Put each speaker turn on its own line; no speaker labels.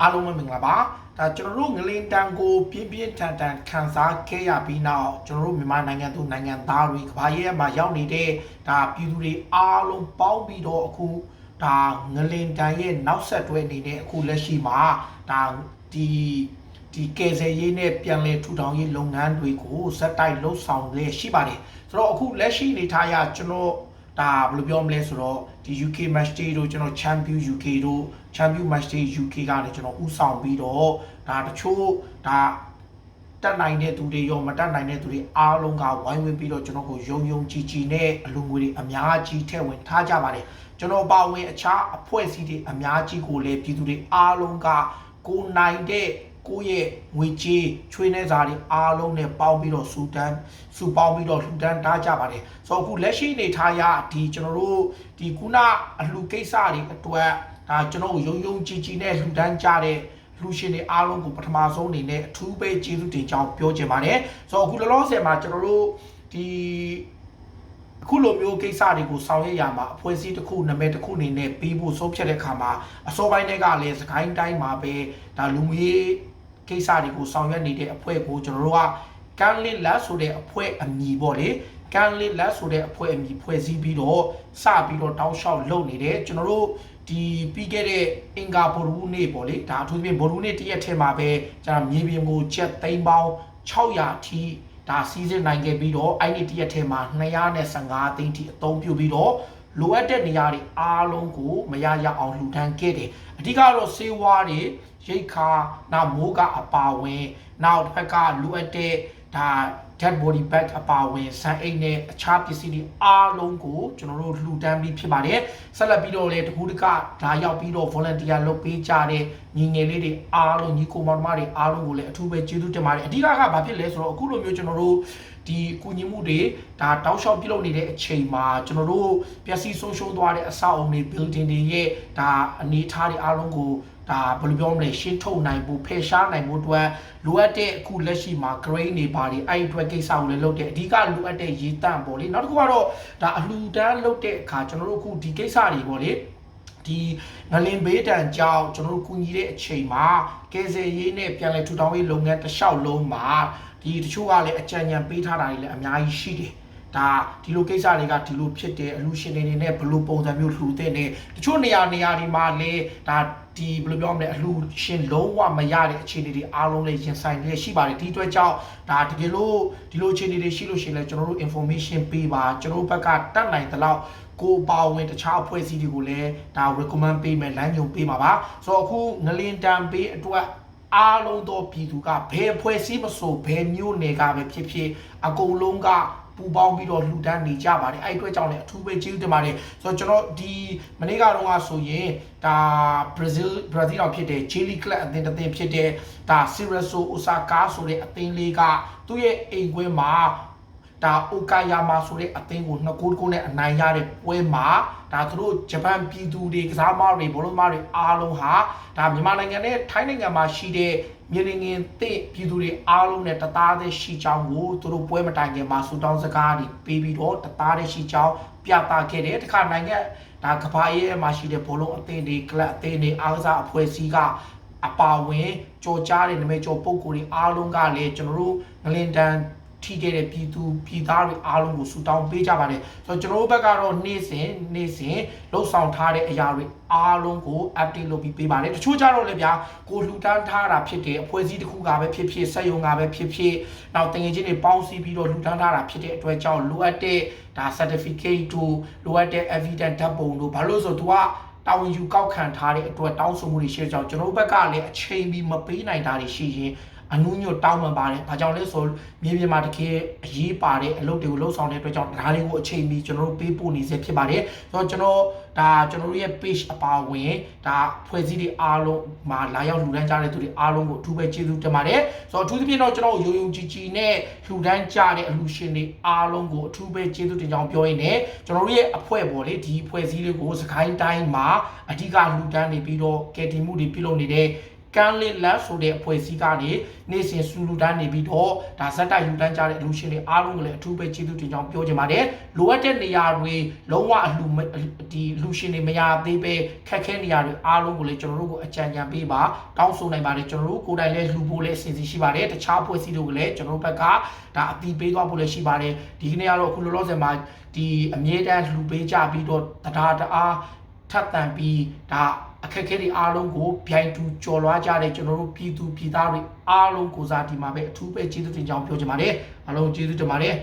အားလုံးပဲမင်္ဂလာပါဒါကျွန်တော်တို့ငလင်တန်ကိုပြင်းပြင်းထန်ထန်ခံစားခဲ့ရပြီးနောက်ကျွန်တော်တို့မြန်မာနိုင်ငံသူနိုင်ငံသားတွေကဘာရဲမှာရောက်နေတဲ့ဒါပြည်သူတွေအားလုံးပေါင်းပြီးတော့အခုဒါငလင်တန်ရဲ့နောက်ဆက်တွဲအနေနဲ့အခုလက်ရှိမှာဒါဒီဒီကယ်ဆယ်ရေးနဲ့ပြန်လည်ထူထောင်ရေးလုပ်ငန်းတွေကိုဇက်တိုက်လှုပ်ဆောင်လျက်ရှိပါတယ်ဆိုတော့အခုလက်ရှိအနေထားအရကျွန်တော် ဒါဘယ်လိုပြောမလဲဆိုတော့ဒီ UK Match Day တို့ကျွန်တော် Champion UK တို့ Champion Match Day UK ကနေကျွန်တော်ဥဆောင်ပြီးတော့ဒါတချို့ဒါတက်နိုင်တဲ့သူတွေရောမတက်နိုင်တဲ့သူတွေအားလုံးကဝိုင်းဝန်းပြီးတော့ကျွန်တော်ကိုယုံယုံကြည်ကြည်နဲ့အလူငွေတွေအများကြီးထည့်ဝင်ထားကြပါတယ်ကျွန်တော်ပါဝင်အခြားအဖွဲ့အစည်းတွေအများကြီးကိုလည်းပြည်သူတွေအားလုံးကကိုနိုင်တဲ့ ကိုယ့်ရဲ့ငွေကြေးချွေးနှဲစာတွေအားလုံးနဲ့ပေါင်းပြီးတော့စူတန်းစူပေါင်းပြီးတော့လှူဒန်းထားကြပါတယ်ဆိုတော့အခုလက်ရှိအနေထားရဒီကျွန်တော်တို့ဒီခုနအလှူကိစ္စတွေအတွက်ဒါကျွန်တော်တို့ယုံယုံကြည်ကြည်နဲ့လှူဒန်းကြတဲ့လူရှင်တွေအားလုံးကိုပထမဆုံးအနေနဲ့အထူးပဲကျေးဇူးတင်ကြောင်းပြောချင်ပါတယ်ဆိုတော့အခုလောလောဆယ်မှာကျွန်တော်တို့ဒီအခုလိုမျိုးကိစ္စတွေကိုဆောင်ရွက်ရမှာအဖွဲ့အစည်းတစ်ခုနာမည်တစ်ခုအနေနဲ့ပြီးဖို့ဆုံးဖြတ်တဲ့အခါမှာအစောပိုင်းတွေကလည်းစကိုင်းတိုင်းမှာပဲဒါလူမျိုးရေး ကိစ္စတွေကိုဆောင်ရွက်နေတဲ့အဖွဲ့ကိုကျွန်တော်တို့ကကန်လစ်လက်ဆိုတဲ့အဖွဲ့အမည်ပေါ့လေကန်လစ်လက်ဆိုတဲ့အဖွဲ့အမည်ဖွဲ့စည်းပြီးတော့စပြီးတော့တောင်းလျှောက်လုပ်နေတယ်ကျွန်တော်တို့ဒီပြီးခဲ့တဲ့အင်္ဂါဗိုလ်ဘူးနေ့ပေါ့လေဒါအထူးသဖြင့်ဗိုလ်ဘူးနေ့တရက်ထဲမှာပဲကျွန်တော်မြေပြင်ကိုချက်သိမ်းပေါင်း600ထိဒါစီးစင်းနိုင်ခဲ့ပြီးတော့အဲ့ဒီတရက်ထဲမှာ215သိန်းထိအသုံးပြုပြီးတော့လိုအပ်တဲ့နေရာတွေအားလုံးကိုမရရအောင်လှူဒန်းခဲ့တယ်အဓိကတော့စေဝါတွေ ရိတ်ခါနောက်မိုးကအပါဝင်နောက်တစ်ဖက်ကလိုအပ်တဲ့ဒါ dead body bag အပါဝင်ဆန်အိတ်နဲ့အခြားပစ္စည်းတွေအားလုံးကိုကျွန်တော်တို့လှူဒန်းပြီးဖြစ်ပါတယ်ဆက်လက်ပြီးတော့လေတကူတကဒါရောက်ပြီးတော့ volunteer လုပ်ပေးကြတဲ့ညီငယ်လေးတွေအားလုံးညီကိုမောင်နှမတွေအားလုံးကိုလည်းအထူးပဲကျေးဇူးတင်ပါတယ်အဓိကကဘာဖြစ်လဲဆိုတော့အခုလိုမျိုးကျွန်တော်တို့ ဒီကုညီမှုတွေဒါတောက်လျှောက်ပြုလုပ်နေတဲ့အချိန်မှာကျွန်တော်တို့ပျက်စီးဆုံးရှုံးသွားတဲ့အဆောက်အုံတွေ building တွေရဲ့ဒါအနေအထားတွေအားလုံးကိုဒါဘယ်လိုပြောမလဲရှင်းထုတ်နိုင်ဖို့ဖယ်ရှားနိုင်ဖို့အတွက်လိုအပ်တဲ့အခုလက်ရှိမှာ grain တွေပါတယ်အဲ့ဒီအတွက်ကိစ္စကိုလည်းလုပ်တယ်အဓိကလိုအပ်တဲ့ရေတန့်ပေါ့လေနောက်တစ်ခုကတော့ဒါအလှူဒန်းလုပ်တဲ့အခါကျွန်တော်တို့အခုဒီကိစ္စတွေပေါ့လေဒီငလင်ဘေးတန်ကြောင့်ကျွန်တော်တို့ကူညီတဲ့အချိန်မှာကယ်ဆယ်ရေးနဲ့ပြန်လည်ထူထောင်ရေးလုပ်ငန်းတစ်လျှောက်လုံးမှာ ဒီတချို့ကလည်းအကြံဉာဏ်ပေးထားတာတွေလည်းအများကြီးရှိတယ်ဒါဒီလိုကိစ္စတွေကဒီလိုဖြစ်တယ်အလူရှင်တွေနေနဲ့ဘယ်လိုပုံစံမျိုးလှူတဲ့နေတချို့နေရာနေရာတွေမှာလည်းဒါဒီဘယ်လိုပြောမလဲအလူရှင်လုံးဝမရတဲ့အခြေအနေတွေအားလုံးလည်းရင်ဆိုင်လျက်ရှိပါတယ်ဒီအတွက်ကြောင့်ဒါတကယ်လို့ဒီလိုအခြေအနေတွေရှိလို့ရှိရင်လည်းကျွန်တော်တို့ information ပေးပါကျွန်တော်တို့ဘက်ကတတ်နိုင်သလောက်ကိုပါဝင်တခြားအဖွဲ့အစည်းတွေကိုလည်းဒါ recommend ပေးမယ်လမ်းညွှန်ပေးမှာပါဆိုတော့အခုငလင်တန်ပေးအတွက် အားလုံးသောပြည်သူကဘယ်ဖွဲ့စည်းမဆိုဘယ်မျိုးနယ်ကပဲဖြစ်ဖြစ်အကုန်လုံးကပူပေါင်းပြီးတော့လှူဒန်းနေကြပါတယ်အဲ့အတွက်ကြောင့်လည်းအထူးပဲကျေးဇူးတင်ပါတယ်ဆိုတော့ကျွန်တော်ဒီမနေ့ကတော့ကဆိုရင်ဒါ Brazil Brazil တော့ဖြစ်တဲ့ Chile Club အသင်းတစ်သင်းဖြစ်တဲ့ဒါ Cerezo Osaka ဆိုတဲ့အသင်းလေးကသူ့ရဲ့အိမ်ကွင်းမှာ ဒါအိုကာယာမာဆိုတဲ့အသင်းကိုနှစ်ကိုးကိုးနဲ့အနိုင်ရတဲ့ပွဲမှာဒါသူတို့ဂျပန်ပြည်သူတွေကစားမတွေဘောလုံးမတွေအားလုံးဟာဒါမြန်မာနိုင်ငံနဲ့ထိုင်းနိုင်ငံမှာရှိတဲ့မြေငင်တဲ့ပြည်သူတွေအားလုံးနဲ့တသားသေးရှိချောင်းကိုသူတို့ပွဲမတိုင်ခင်မှာဆူတောင်းစကားတွေပေးပြီးတော့တသားသေးရှိချောင်းပြသခဲ့တယ်တခါနိုင်ငံဒါကဘာရဲ့မှာရှိတဲ့ဘောလုံးအသင်းတွေကလပ်အသင်းတွေအားကစားအဖွဲ့အစည်းကအပါဝင်ကြော်ကြားတဲ့နမိတ်ကြော်ပုံကိုယ်တွေအားလုံးကလည်းကျွန်တော်တို့ငလင်တန် ထိခဲ့တဲ့ပြည်သူပြည်သားတွေအားလုံးကိုဆူတောင်းပေးကြပါတယ်ဆိုတော့ကျွန်တော်တို့ဘက်ကတော့နေ့စဉ်နေ့စဉ်လှုပ်ဆောင်ထားတဲ့အရာတွေအားလုံးကို update လုပ်ပြီးပေးပါတယ်တချို့ကြတော့လည်းဗျာကိုလှူဒန်းထားတာဖြစ်တဲ့အဖွဲ့အစည်းတစ်ခုကပဲဖြစ်ဖြစ်စက်ရုံကပဲဖြစ်ဖြစ်နောက်တင်ငယ်ချင်းတွေပေါင်းစည်းပြီးတော့လှူဒန်းထားတာဖြစ်တဲ့အတွက်ကြောင့်လိုအပ်တဲ့ဒါ certificate တို့လိုအပ်တဲ့ evidence ဓာတ်ပုံတို့ဘာလို့ဆိုတော့ तू ကတာဝန်ယူကောက်ခံထားတဲ့အတွက်တောင်းဆိုမှုတွေရှိတဲ့ကြောင့်ကျွန်တော်တို့ဘက်ကလည်းအချိန်ပြီးမပေးနိုင်တာတွေရှိရင် အနူးညွတ်တောင်းပန်ပါတယ်။ဘာကြောင့်လဲဆိုမြေပြင်မှာတကယ်အရေးပါတဲ့အလုပ်တွေကိုလှုပ်ဆောင်တဲ့အတွက်ကြောင့်ဒါတွေကိုအချိန်မီကျွန်တော်တို့ပေးပို့နေစေဖြစ်ပါတယ်။ဆိုတော့ကျွန်တော်ဒါကျွန်တော်တို့ရဲ့ page အပါဝင်ဒါဖွဲ့စည်းတွေအားလုံးမှာလာရောက်လှူဒန်းကြတဲ့သူတွေအားလုံးကိုအထူးပဲကျေးဇူးတင်ပါတယ်။ဆိုတော့အထူးသဖြင့်တော့ကျွန်တော်ယုံယုံကြည်ကြည်နဲ့လှူဒန်းကြတဲ့အလှူရှင်တွေအားလုံးကိုအထူးပဲကျေးဇူးတင်ကြောင်းပြောရင်းနဲ့ကျွန်တော်တို့ရဲ့အဖွဲ့ပေါ်လေဒီဖွဲ့စည်းတွေကိုစကိုင်းတိုင်းမှာအဓိကလှူဒန်းနေပြီးတော့ကယ်တင်မှုတွေပြုလုပ်နေတဲ့ ကန်းလင်းလတ်ဆိုတဲ့အဖွဲ့အစည်းကနေနေ့စဉ်စူလူတန်းနေပြီးတော့ဒါဇက်တိုက်ယူတန်းကြတဲ့လူရှင်တွေအားလုံးကလည်းအထူးပဲကျေးဇူးတင်ကြောင်းပြောချင်ပါတယ်လိုအပ်တဲ့နေရာတွေလုံးဝအလှမဒီလူရှင်တွေမရသေးပဲခက်ခဲနေရာတွေအားလုံးကိုလည်းကျွန်တော်တို့ကိုအကြံဉာဏ်ပေးပါတောင်းဆိုနိုင်ပါတယ်ကျွန်တော်တို့ကိုယ်တိုင်လည်းလှူဖို့လည်းအစီအစဉ်ရှိပါတယ်တခြားအဖွဲ့အစည်းတွေကလည်းကျွန်တော်တို့ဘက်ကဒါအတီးပေးသွားဖို့လည်းရှိပါတယ်ဒီကနေ့ကတော့အခုလောလောဆယ်မှာဒီအမြဲတမ်းလှူပေးကြပြီးတော့တရားတအား ထပ်တန်ပြီးဒါအခက်အခဲတွေအားလုံးကိုဗျိုင်တူကြော်လွှားကြတဲ့ကျွန်တော်တို့ပြည်သူပြည်သားတွေအားလုံးကိုစားဒီမှာပဲအထူးပဲကျေးဇူးတင်ကြောင်းပြောချင်ပါတယ်အားလုံးကျေးဇူးတင်ပါတယ်